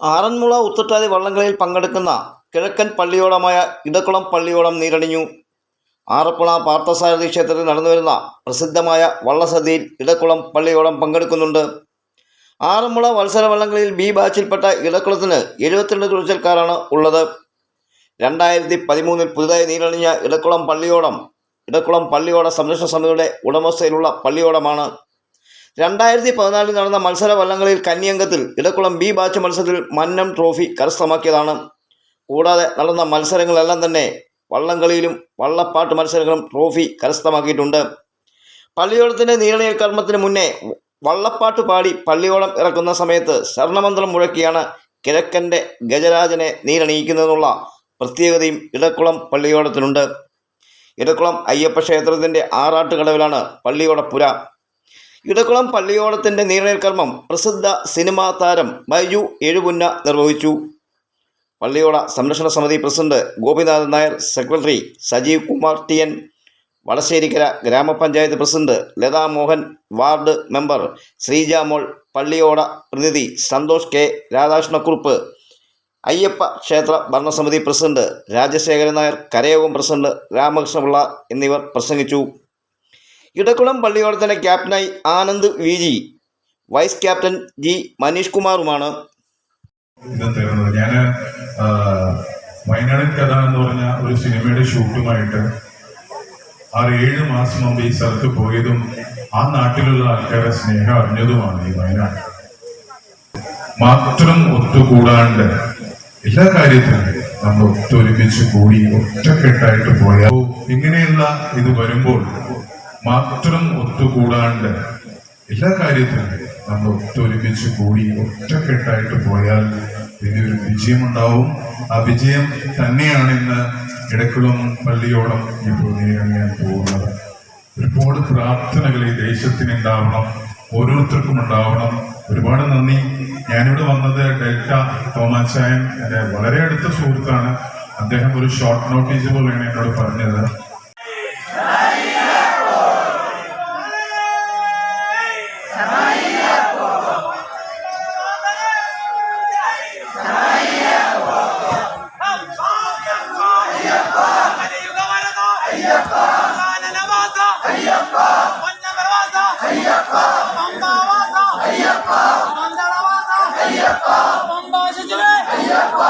ആറന്മുള ഉത്തട്ടാതി വള്ളംകളിയിൽ പങ്കെടുക്കുന്ന കിഴക്കൻ പള്ളിയോടമായ ഇടക്കുളം പള്ളിയോടം നീരണിഞ്ഞു. ആറപ്പുള പാർത്ഥസാരഥി ക്ഷേത്രത്തിൽ നടന്നുവരുന്ന പ്രസിദ്ധമായ വള്ളസദ്യയിൽ ഇടക്കുളം പള്ളിയോടം പങ്കെടുക്കുന്നുണ്ട്. ആറന്മുള മത്സര വള്ളംകളിയിൽ ബി ബാച്ചിൽപ്പെട്ട ഇടക്കുളത്തിന് എഴുപത്തിരണ്ട് തുഴച്ചൽക്കാരാണ് ഉള്ളത്. രണ്ടായിരത്തി പതിമൂന്നിൽ പുതുതായി നീരണിഞ്ഞ ഇടക്കുളം പള്ളിയോടം ഇടക്കുളം പള്ളിയോട സംരക്ഷണ സമിതിയുടെ ഉടമസ്ഥയിലുള്ള പള്ളിയോടമാണ് രണ്ടായിരത്തി പതിനാലിൽ നടന്ന മത്സര വള്ളങ്ങളിൽ കന്യംഗത്തിൽ ഇടക്കുളം ബി ബാച്ച് മത്സരത്തിൽ മന്നം ട്രോഫി കരസ്ഥമാക്കിയതാണ്. കൂടാതെ നടന്ന മത്സരങ്ങളെല്ലാം തന്നെ വള്ളംകളിയിലും വള്ളപ്പാട്ട് മത്സരങ്ങളും ട്രോഫി കരസ്ഥമാക്കിയിട്ടുണ്ട്. പള്ളിയോളത്തിന്റെ നീരണീൽ കർമ്മത്തിന് മുന്നേ വള്ളപ്പാട്ട് പാടി പള്ളിയോളം ഇറക്കുന്ന സമയത്ത് ശരണമന്ത്രം മുഴക്കിയാണ് കിഴക്കന്റെ ഗജരാജനെ നീരണിയിക്കുന്നതെന്നുള്ള പ്രത്യേകതയും ഇടക്കുളം പള്ളിയോടത്തിനുണ്ട് ഇടക്കുളം അയ്യപ്പ ക്ഷേത്രത്തിന്റെ ആറാട്ടുകടവിലാണ് പള്ളിയോടപ്പുര ഇടക്കുളം പള്ളിയോടത്തിന്റെ നീർനേൽക്കർമ്മം കർമ്മം പ്രസിദ്ധ സിനിമാ താരം ബൈജു എഴുപുന്ന നിർവഹിച്ചു. പള്ളിയോട സംരക്ഷണ സമിതി president Gopinathan Nair secretary Sajeev Kumar T N Vadasserikkara grama panchayat president Latha Mohan ward member Sreejamol പള്ളിയോട പ്രതിനിധി സന്തോഷ് കെ രാധാകൃഷ്ണക്കുറുപ്പ് അയ്യപ്പ ക്ഷേത്ര ഭരണസമിതി പ്രസിഡന്റ് രാജശേഖരൻ നായർ കരയോഗം പ്രസിഡന്റ് രാമകൃഷ്ണപിള്ള എന്നിവർ പ്രസംഗിച്ചു. ഇടക്കുളം പള്ളിയോടത്തിന്റെ ക്യാപ്റ്റനായി Anand V G. Vice captain G Manish കുമാറുമാണ്. ഞാൻ വയനാടൻ കഥ എന്ന് പറഞ്ഞ ഒരു സിനിമയുടെ ഷൂട്ടുമായിട്ട് ആറ് ഏഴ് മാസം മുമ്പ് ഈ സ്ഥലത്ത് പോയതും ആ നാട്ടിലുള്ള ആൾക്കാരുടെ സ്നേഹം അറിഞ്ഞതുമാണ് ഈ വയനാട്. മാത്രം ഒത്തുകൂടാണ്ട് എല്ലാ കാര്യത്തിലും നമ്മൾ ഒത്തൊരുമിച്ച് കൂടി ഒറ്റക്കെട്ടായിട്ട് പോയാൽ ഇങ്ങനെയുള്ള ഇത് വരുമ്പോൾ മാത്രം ഒത്തുകൂടാണ്ട് എല്ലാ കാര്യത്തിലും നമ്മൾ ഒത്തൊരുമിച്ച് കൂടി ഒറ്റക്കെട്ടായിട്ട് പോയാൽ വലിയൊരു വിജയമുണ്ടാവും. ആ വിജയം തന്നെയാണ് ഇന്ന് ഇടക്കുളം പള്ളിയോളം ഇപ്പോൾ നേരിടാൻ പോകുന്നത്. ഒരുപാട് പ്രാർത്ഥനകൾ ഈ ദേശത്തിന് ഉണ്ടാവണം. ഓരോരുത്തർക്കും ഉണ്ടാവണം. ഒരുപാട് നന്ദി. ഞാനിവിടെ വന്നത് ഡെൽറ്റ തോമാച്ചായൻ എന്റെ വളരെ അടുത്ത സുഹൃത്താണ്. അദ്ദേഹം ഒരു ഷോർട്ട് നോട്ടീസ് പോലെയാണ് എന്നോട് പറഞ്ഞത്. Japa!